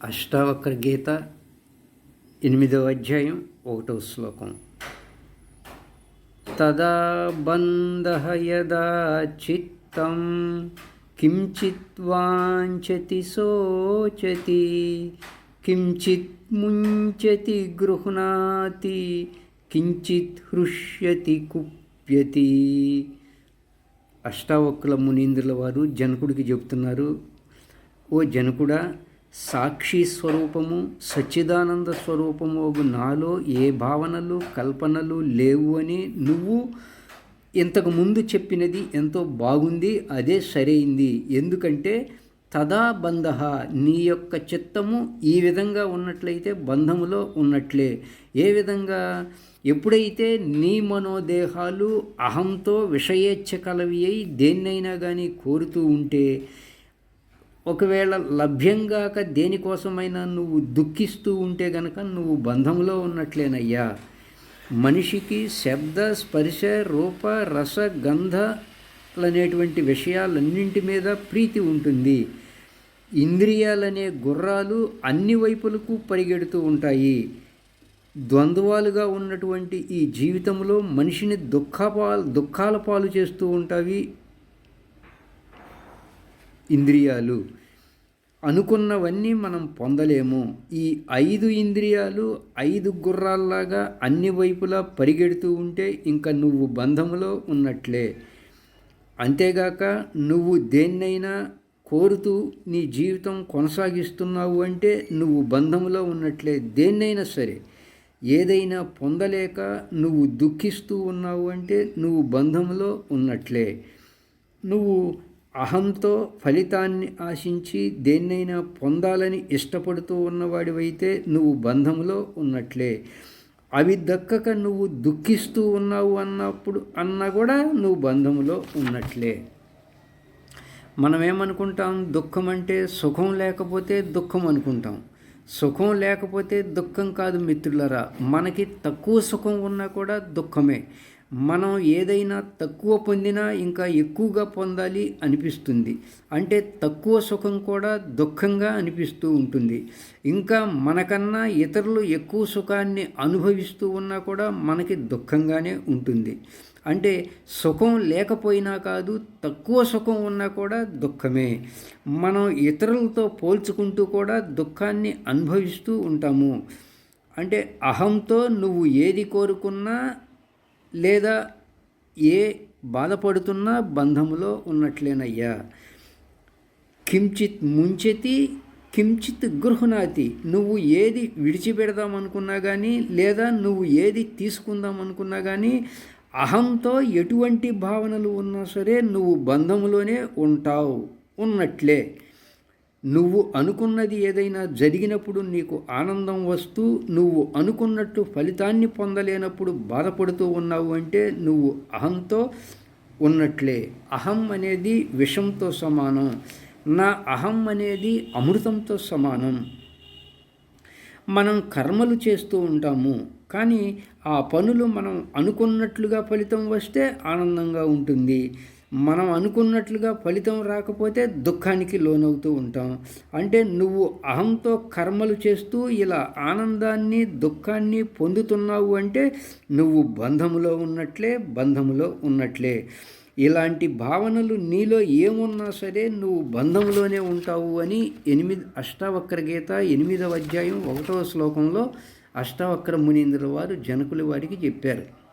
అష్టావక్ర గీత ఎనిమిదవ అధ్యాయం ఒకటవ శ్లోకం. తదా బంధ యదా చిత్తం కించిత్ వాంఛతి శోచతి కించిత్ ముంచతి గృహ్ణాతి కించిత్ హృష్యతి కుప్యతి. అష్టావక్కుల మునీంద్రుల వారు జనకుడికి చెబుతున్నారు ఓ జనకుడా సాక్షి స్వరూపము సచ్చిదానంద స్వరూపము నాలో ఏ భావనలు కల్పనలు లేవు అని నువ్వు ఇంతకు ముందు చెప్పినది ఎంతో బాగుంది అదే సరైంది. ఎందుకంటే తదా బంధ నీ యొక్క చిత్తము ఈ విధంగా ఉన్నట్లయితే బంధములో ఉన్నట్లే. ఏ విధంగా? ఎప్పుడైతే నీ మనోదేహాలు అహంతో విషయేచ్ఛ కలవి అయి దేన్నైనా కానీ కోరుతూ ఉంటే ఒకవేళ లభ్యంగాక దేనికోసమైనా నువ్వు దుఃఖిస్తూ ఉంటే గనక నువ్వు బంధంలో ఉన్నట్లేనయ్యా. మనిషికి శబ్ద స్పర్శ రూప రస గంధలనేటువంటి విషయాలన్నింటి మీద ప్రీతి ఉంటుంది. ఇంద్రియాలనే గుర్రాలు అన్ని వైపులకు పరిగెడుతూ ఉంటాయి. ద్వంద్వాలుగా ఉన్నటువంటి ఈ జీవితంలో మనిషిని దుఃఖపాలు దుఃఖాల పాలు చేస్తూ ఉంటాయి ఇంద్రియాలు. అనుకున్నవన్నీ మనం పొందలేము. ఈ ఐదు ఇంద్రియాలు ఐదు గుర్రాల్లాగా అన్ని వైపులా పరిగెడుతూ ఉంటే ఇంకా నువ్వు బంధములో ఉన్నట్లే. అంతేగాక నువ్వు దేన్నైనా కోరుతూ నీ జీవితం కొనసాగిస్తున్నావు అంటే నువ్వు బంధములో ఉన్నట్లే. దేన్నైనా సరే. ఏదైనా పొందలేక నువ్వు దుఃఖిస్తూ ఉన్నావు అంటే నువ్వు బంధంలో ఉన్నట్లే. నువ్వు అహంతో ఫలితాన్ని ఆశించి దేన్నైనా పొందాలని ఇష్టపడుతూ ఉన్నవాడివైతే నువ్వు బంధంలో ఉన్నట్లే. అవి దక్కక నువ్వు దుఃఖిస్తూ ఉన్నావు అన్నప్పుడు అన్నా కూడా నువ్వు బంధంలో ఉన్నట్లే. మనం ఏమనుకుంటాం దుఃఖం అంటే సుఖం లేకపోతే దుఃఖం అనుకుంటాం. సుఖం లేకపోతే దుఃఖం కాదు మిత్రులరా. మనకి తక్కువ సుఖం ఉన్నా కూడా దుఃఖమే. మనం ఏదైనా తక్కువ పొందినా ఇంకా ఎక్కువగా పొందాలి అనిపిస్తుంది. అంటే తక్కువ సుఖం కూడా దుఃఖంగా అనిపిస్తూ ఉంటుంది. ఇంకా మనకన్నా ఇతరులు ఎక్కువ సుఖాన్ని అనుభవిస్తూ ఉన్నా కూడా మనకి దుఃఖంగానే ఉంటుంది. అంటే సుఖం లేకపోయినా కాదు తక్కువ సుఖం ఉన్నా కూడా దుఃఖమే. మనం ఇతరులతో పోల్చుకుంటూ కూడా దుఃఖాన్ని అనుభవిస్తూ ఉంటాము. అంటే అహంతో నువ్వు ఏది కోరుకున్నా లేదా ఏ బాధపడుతున్నా బంధములో ఉన్నట్లేనయ్యా. కించిత్ ముంచెతి కించిత్ గృహనాతి. నువ్వు ఏది విడిచిపెడదాం అనుకున్నా కానీ లేదా నువ్వు ఏది తీసుకుందాం అనుకున్నా కానీ అహంతో ఎటువంటి భావనలు ఉన్నా సరే నువ్వు బంధములోనే ఉంటావు ఉన్నట్లే. నువ్వు అనుకున్నది ఏదైనా జరిగినప్పుడు నీకు ఆనందం వస్తూ నువ్వు అనుకున్నట్టు ఫలితాన్ని పొందలేనప్పుడు బాధపడుతూ ఉన్నావు అంటే నువ్వు అహంతో ఉన్నట్లే. అహం అనేది విషంతో సమానం. నా అహం అనేది అమృతంతో సమానం. మనం కర్మలు చేస్తూ ఉంటాము. కానీ ఆ పనులు మనం అనుకున్నట్లుగా ఫలితం వస్తే ఆనందంగా ఉంటుంది. మనం అనుకున్నట్లుగా ఫలితం రాకపోతే దుఃఖానికి లోనవుతూ ఉంటాం. అంటే నువ్వు అహంతో కర్మలు చేస్తూ ఇలా ఆనందాన్ని దుఃఖాన్ని పొందుతున్నావు అంటే నువ్వు బంధములో ఉన్నట్లే బంధములో ఉన్నట్లే. ఇలాంటి భావనలు నీలో ఏమున్నా సరే నువ్వు బంధంలోనే ఉంటావు అని ఎనిమిది అష్టావక్ర గీత ఎనిమిదవ అధ్యాయం ఒకటవ శ్లోకంలో అష్టావక్ర మునీంద్రుల వారు జనకుల వారికి చెప్పారు.